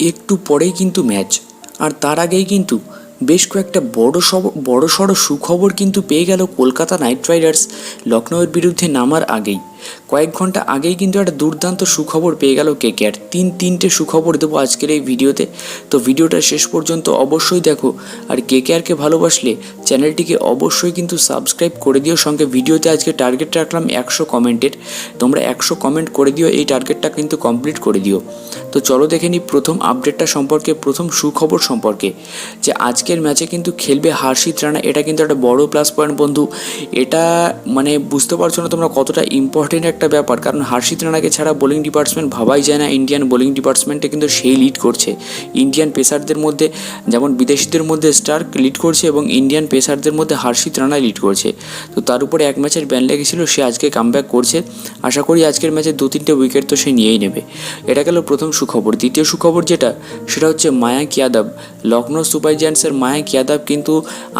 একটু পরেই কিন্তু ম্যাচ। আর তার আগেই কিন্তু বেশ কয়েকটা বড় সব বড় সড়ো সুখবর কিন্তু পেয়ে গেল কলকাতা নাইট রাইডার্স লখনৌয়ের বিরুদ্ধে নামার আগেই। কয়েক ঘণ্টা আগেই কিন্তু একটা দুর্দান্ত সুখবর পেয়ে গেল কেকেআর তিন তিনটে সুখবর দেবো আজকের এই ভিডিওতে। তো ভিডিওটা শেষ পর্যন্ত অবশ্যই দেখো। আর কেকেআরকে ভালোবাসলে চ্যানেলটিকে অবশ্যই কিন্তু সাবস্ক্রাইব করে দিও। সঙ্গে ভিডিওতে আজকে টার্গেট রাখলাম একশো কমেন্টের। তোমরা একশো কমেন্ট করে দিও, এই টার্গেটটা কিন্তু কমপ্লিট করে দিও। তো চলো দেখে নিই প্রথম আপডেটটা সম্পর্কে, প্রথম সুখবর সম্পর্কে। যে আজকের ম্যাচে কিন্তু খেলবে হার্ষিত রানা। এটা কিন্তু একটা বড় প্লাস পয়েন্ট বন্ধু। এটা মানে বুঝতে পারছ না তোমরা কতটা ইম্পর্টেন্ট একটা ব্যাপার, কারণ হার্ষিত রানাকে ছাড়া বোলিং ডিপার্টমেন্ট ভাবাই যায় না। ইন্ডিয়ান বোলিং ডিপার্টমেন্টে কিন্তু সেই লিড করছে। ইন্ডিয়ান পেসারদের মধ্যে, যেমন বিদেশিদের মধ্যে স্টার্ক লিড করছে এবং ইন্ডিয়ান পেসারদের মধ্যে হার্ষিত রানা লিড করছে। তো তার উপরে এক ম্যাচের ব্যান লেগেছিল, সে আজকে কামব্যাক করছে। আশা করি আজকের ম্যাচে দু তিনটে উইকেট তো সে নিয়েই নেবে। এটা গেল প্রথম সুখবর। দ্বিতীয় সুখবর যেটা, সেটা হচ্ছে মায়াঙ্ক ইয়াদব। লখনৌ সুপার জায়ান্টসের মায়াঙ্ক ইয়াদব কিন্তু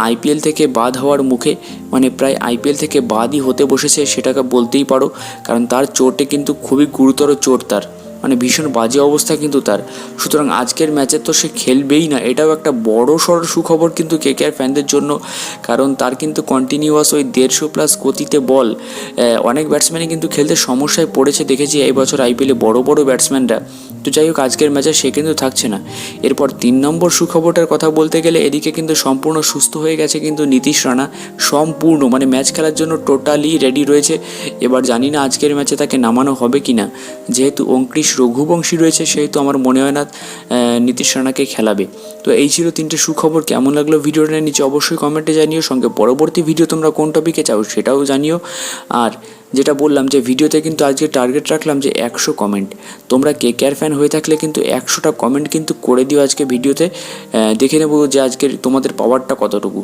আইপিএল থেকে বাদ হওয়ার মুখে মানে প্রায় আইপিএল থেকে বাদই হতে বসেছে, সেটাকে বলতেই পারো। কারণ তার চোটে কিন্তু খুবই গুরুতর চোট তার। মানে ভীষণ বাজে অবস্থা কিন্তু তার। সুতরাং আজকের ম্যাচে তো সে খেলবেই না। এটাও একটা বড় সড় সুখবর কিন্তু কেকেআর ফ্যানদের জন্য, কারণ তার কিন্তু কন্টিনিউয়াস ওই দেড়শো প্লাস গতিতে বল অনেক ব্যাটসম্যানই কিন্তু খেলতে সমস্যায় পড়েছে। দেখেছি এই বছর আইপিএলে বড় বড় ব্যাটসম্যানরা তো যাই হোক, আজকের ম্যাচে সে কিন্তু থাকছে না। এরপর তিন নম্বর সুখবরটার কথা বলতে গেলে, এদিকে কিন্তু সম্পূর্ণ সুস্থ হয়ে গেছে কিন্তু নীতিশ রানা। সম্পূর্ণ মানে ম্যাচ খেলার জন্য টোটালি রেডি রয়েছে। এবার জানি না আজকের ম্যাচে তাকে নামানো হবে কি না যেহেতু অঙ্কৃশ রঘুবংশী রয়েছে, সেহেতু আমার মনে হয় না নীতিশ রানাকে খেলাবে। তো এই ছিল তিনটে সুখবর, কেমন লাগল ভিডিওটা নিচে অবশ্যই কমেন্টে জানিও, সঙ্গে পরবর্তী ভিডিও তোমরা কোন টপিকে চাও সেটাও জানিও। আর যেটা বললাম যে ভিডিওতে কিন্তু আজকে টার্গেট রাখলাম যে একশো কমেন্ট তোমরা কে কেয়ার ফ্যান হয়ে থাকলে কিন্তু একশোটা কমেন্ট কিন্তু করে দিও আজকে ভিডিওতে। দেখে নেব যে আজকের তোমাদের পাওয়ারটা কতটুকু।